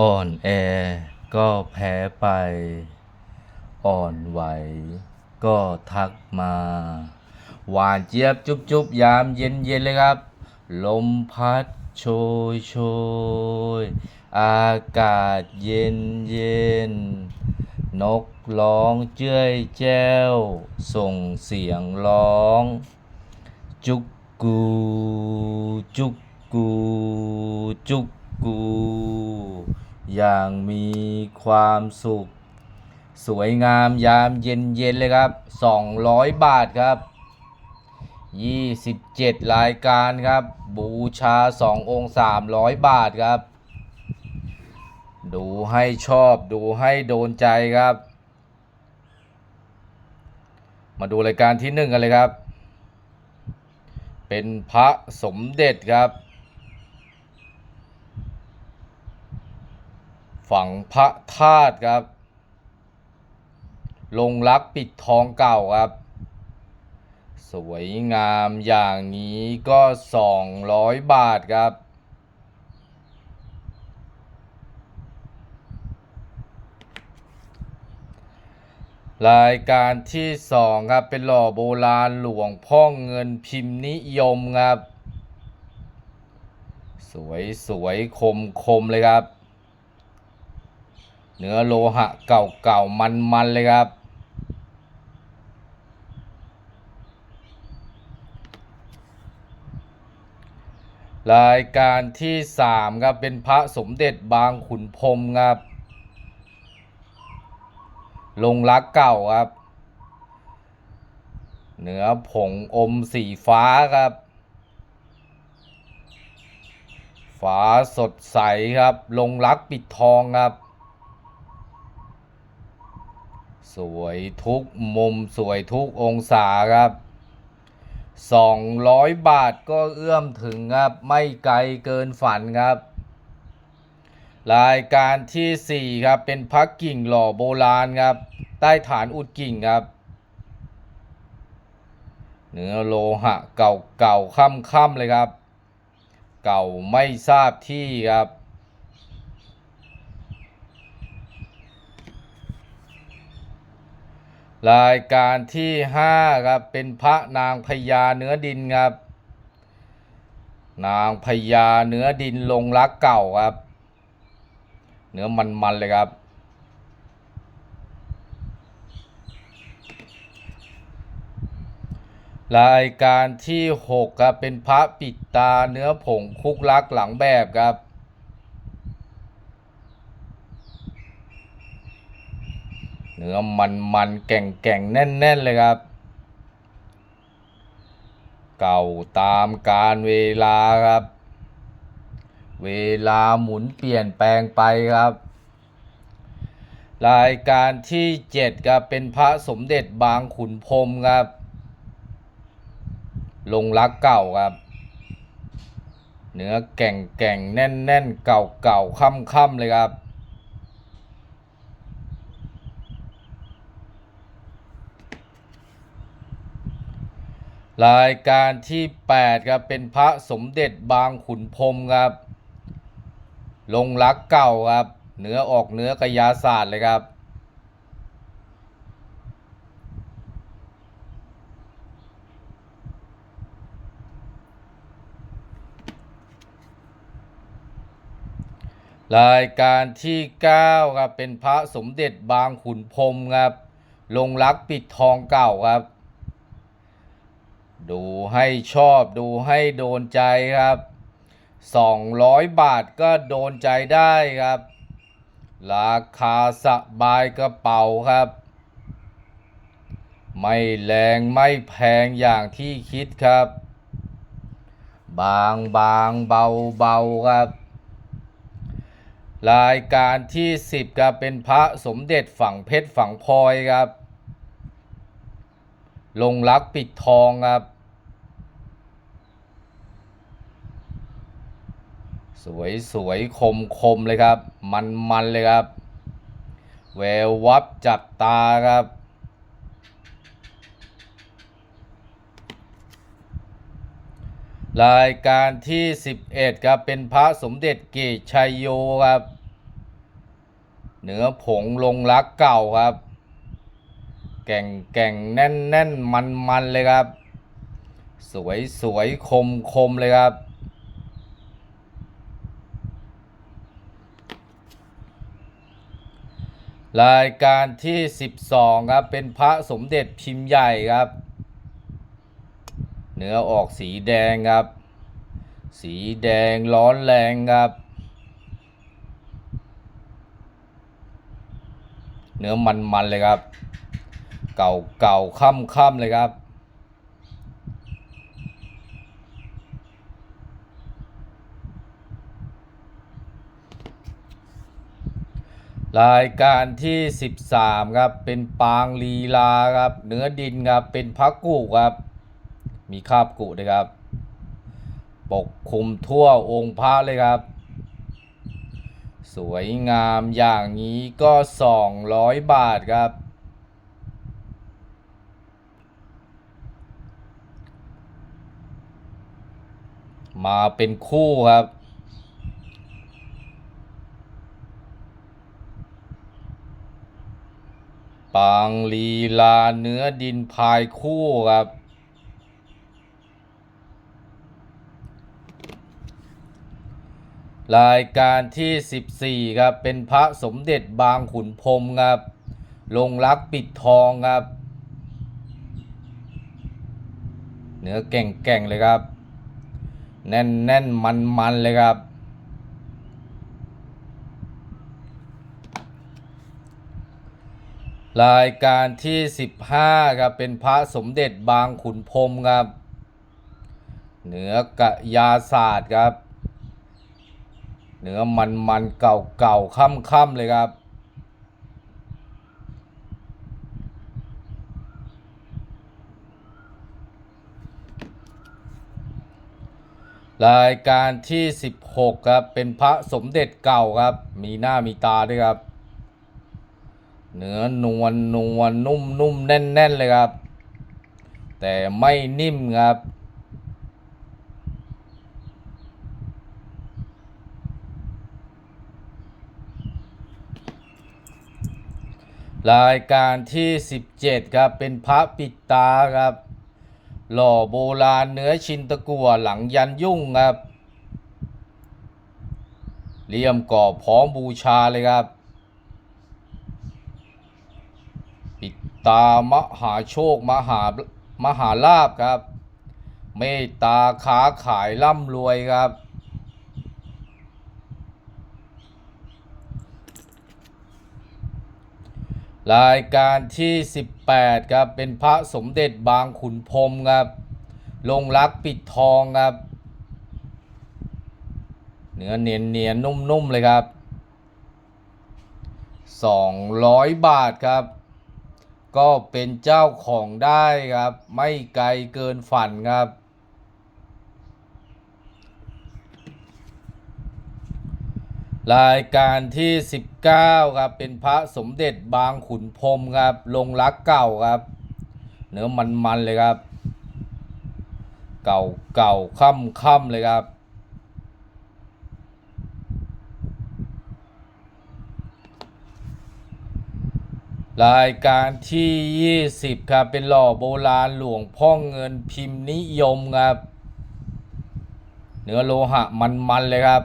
อ่อนแอก็แพ้ไป อ่อนไหว ก็ทักมา หวานเจี๊ยบจุบจุบยามเย็นเย็นเลยครับ ลมพัดโชยโชย อากาศเย็นเย็น นกร้องเจ้ยแจ้ว ส่งเสียงร้อง จุกกู จุกกู จุกกู อย่างมีความสุข สวยงามยามเย็นเย็นๆเลยครับ 200 บาทครับ 27 รายการครับ บูชา 2 องค์ 300 บาทครับ ดูให้ชอบดูให้โดนใจครับ มาดูรายการที่หนึ่งกันเลยครับ เป็นพระสมเด็จครับ ฝังพระธาตุครับ ลงรักปิดทองเก่าครับ สวยงามอย่างนี้ก็ 200 บาทครับรายการที่สองครับเป็นหล่อโบราณหลวงพ่อเงินพิมพ์นิยมครับ สวยสวยคมคมเลยครับ เนื้อโลหะเก่าเก่ามันมันๆ เลยครับ รายการที่สามครับ เป็นพระสมเด็จบางขุนพรมครับ ลงรักเก่าครับ เนื้อผงอมสีฟ้าครับฟ้าสดใสครับ ลงรักปิดทองครับ สวยทุกมุมสวยทุกองศาครับ 200 บาทก็เอื้อมถึงครับ ไม่ไกลเกินฝันครับ รายการที่ 4 ครับ เป็นพักกิ่งหล่อโบราณครับ ใต้ฐานอุดกิ่งครับ เนื้อโลหะเก่าเก่าค่ำๆเลยครับ เก่าไม่ทราบที่ครับ รายการที่5ครับเป็นพระนางพญาเนื้อดินครับ นางพญาเนื้อดินลงรักเก่าครับ เนื้อมันๆเลยครับรายการที่6ครับเป็นพระปิดตาเนื้อผงคุกลักหลังแบบครับ เนื้อมันมันแก่งแก่งแน่นแน่นๆเลยครับ เก่าตามการเวลาครับ เวลาหมุนเปลี่ยนแปลงไปครับ รายการที่7ครับเป็นพระสมเด็จบางขุนพรมครับ ลงรักเก่าครับ เนื้อแก่งแก่งแน่นแน่นเก่าเก่าค่ำค่ำเลยครับ รายการที่ 8 ครับ เป็นพระสมเด็จบางขุนพรมครับ ลงรักเก่าครับ เนื้อออกเนื้อกยาศาสตร์เลยครับ รายการที่ 9 ครับ เป็นพระสมเด็จบางขุนพรมครับ ลงรักปิดทองเก่าครับ ดูให้ชอบดูให้โดนใจครับ 200 บาทก็โดนใจได้ครับ ราคาสบายกระเป๋าครับ ไม่แรงไม่แพงอย่างที่คิดครับ บางบางเบาเบาครับ รายการที่ 10ครับเป็นพระสมเด็จฝั่งเพชรฝั่งพลอยครับลงรักปิดทองครับ สวยสวยคมคมเลยครับ มันมันเลยครับ แวววับจับตาครับรายการที่ 11 ครับ เป็นพระสมเด็จเกตชัยโยครับ เหนือผงลงรักเก่าครับ แก่งแก่งแน่นแน่นมันมันเลยครับ สวยสวยคมคมเลยครับ รายการที่ 12 ครับ เป็นพระสมเด็จพิมพ์ใหญ่ครับ เนื้อออกสีแดงครับ สีแดงร้อนแรงครับ เนื้อมันๆเลยครับ เก่าๆค่ำๆเลยครับ รายการที่ 13 ครับ เป็นปางลีลาครับ เนื้อดินครับ เป็นพักกุครับ มีคาบกุด้วยครับ ปกคลุมทั่วองค์พระเลยครับ สวยงามอย่างนี้ก็ 200 บาทครับ มาเป็นคู่ครับ ปางลีลาเนื้อดินพายคู่ครับ รายการที่ 14 ครับ เป็นพระสมเด็จบางขุนพรมครับ ลงรักปิดทองครับ เนื้อแก่งๆเลยครับ แน่นๆ มันๆ เลยครับ รายการที่ 15ครับเป็นพระสมเด็จบางขุนพรมครับ เหนือกะยาศาสตร์ครับ เหนือมันมันเก่าเก่าค่ำค่ำๆเลยครับ รายการที่ 16 ครับ เป็นพระสมเด็จเก่าครับ มีหน้ามีตาด้วยครับ เนื้อนวลนวลนุ่มนุ่มแน่นแน่นเลยครับ แต่ไม่นิ่มครับ รายการที่ 17 ครับ เป็นพระปิดตาครับ หล่อโบราณเนื้อชินตะกัวหลังยันยุ่งครับเลี่ยมก่อพร้อมบูชาเลยครับ ปิด ตามหาโชคมหามหาลาบครับ เมตตาค้าขายร่ำรวยครับ รายการที่ 18 ครับ เป็นพระสมเด็จบางขุนพรมครับ ลงรักปิดทองครับ เนื้อเนียนเนียนนุ่มๆ เลยครับ 200 บาทครับ ก็เป็นเจ้าของได้ครับ ไม่ไกลเกินฝันครับ รายการที่ 19 ครับ เป็นพระสมเด็จบางขุนพรมครับ ลงรักเก่าครับ เนื้อมันๆเลยครับ เก่าเก่าค่ำค่ำๆเลยครับ รายการที่ 20 ครับ เป็นหล่อโบราณหลวงพ่อเงินพิมพ์นิยมครับ เนื้อโลหะมันๆเลยครับ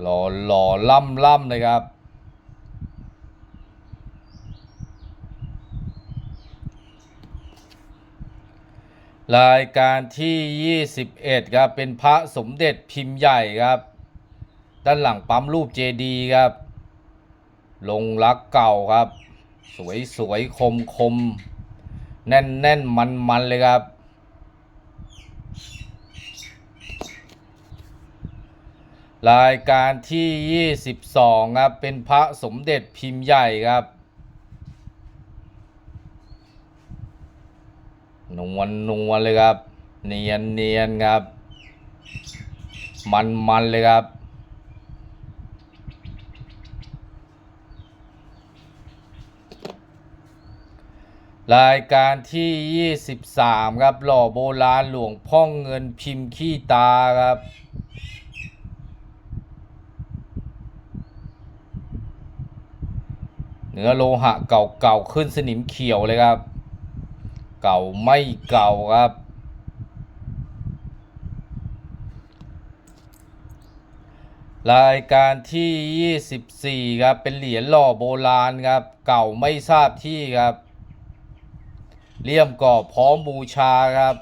หล่อหล่อล่ำล่ำเลยครับ รายการที่ 21 ครับ เป็นพระสมเด็จพิมพ์ใหญ่ครับ ด้านหลังปั๊มรูปเจดีย์ครับ ลงรักเก่าครับ สวยสวยคมคมแน่นแน่นมันมันเลยครับ รายการที่ 22 ครับ เป็นพระสมเด็จพิมพ์ใหญ่ครับ นวลนวลเลยครับ เนียนเนียนครับ มันมันเลยครับ รายการที่ 23 ครับ หล่อโบราณหลวงพ่องเงินพิมพ์ขี้ตาครับ เนื้อโลหะเก่าเก่าขึ้นสนิมเขียวเลยครับ เก่าไม่เก่าครับ รายการที่ 24 ครับ เป็นเหรียญหล่อโบราณครับ เก่าไม่ทราบที่ครับ เลี่ยมกรอบพร้อมบูชาครับ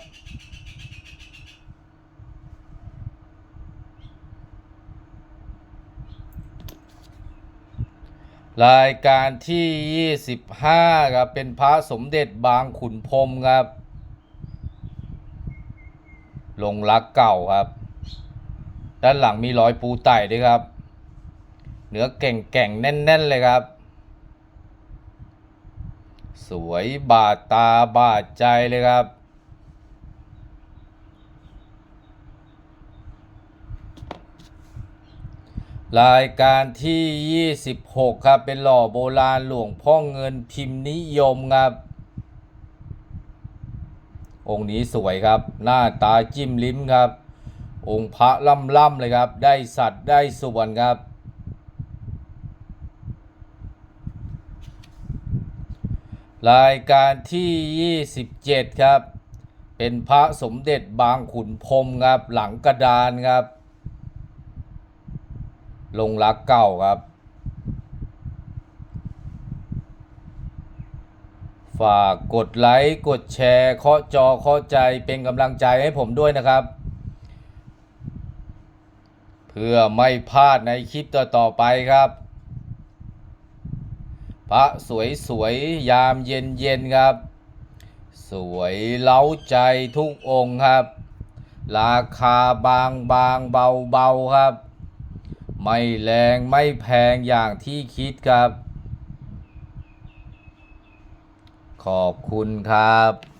รายการที่ 25 ครับ เป็นพระสมเด็จบางขุนพรมครับลงรักเก่าครับ ด้านหลังมีรอยปูไต่ด้วยครับ เนื้อแก่งๆ แน่น ๆ เลยครับ สวยบาดตาบาดใจเลยครับ รายการที่ 26 ครับ เป็นหล่อโบราณหลวงพ่อเงินพิมพ์นิยมครับ องค์นี้สวยครับ หน้าตาจิ้มลิ้มครับ องค์พระล่ำๆเลยครับ ได้สัตว์ได้ส่วนครับ รายการที่ 27 ครับ เป็นพระสมเด็จบางขุนพรมครับ หลังกระดานครับ ลงรักเก่าครับ ฝากกดไลค์ กดแชร์เคาะจอเคาะใจเป็นกำลังใจให้ผมด้วยนะครับ เพื่อไม่พลาดในคลิปต่อ ๆ ไปครับ พระสวยๆยามเย็นๆครับ สวยเล้าใจทุกองค์ครับ ราคาบางบางเบาเบาครับ ไม่แรงไม่แพงอย่างที่คิดครับ ขอบคุณครับ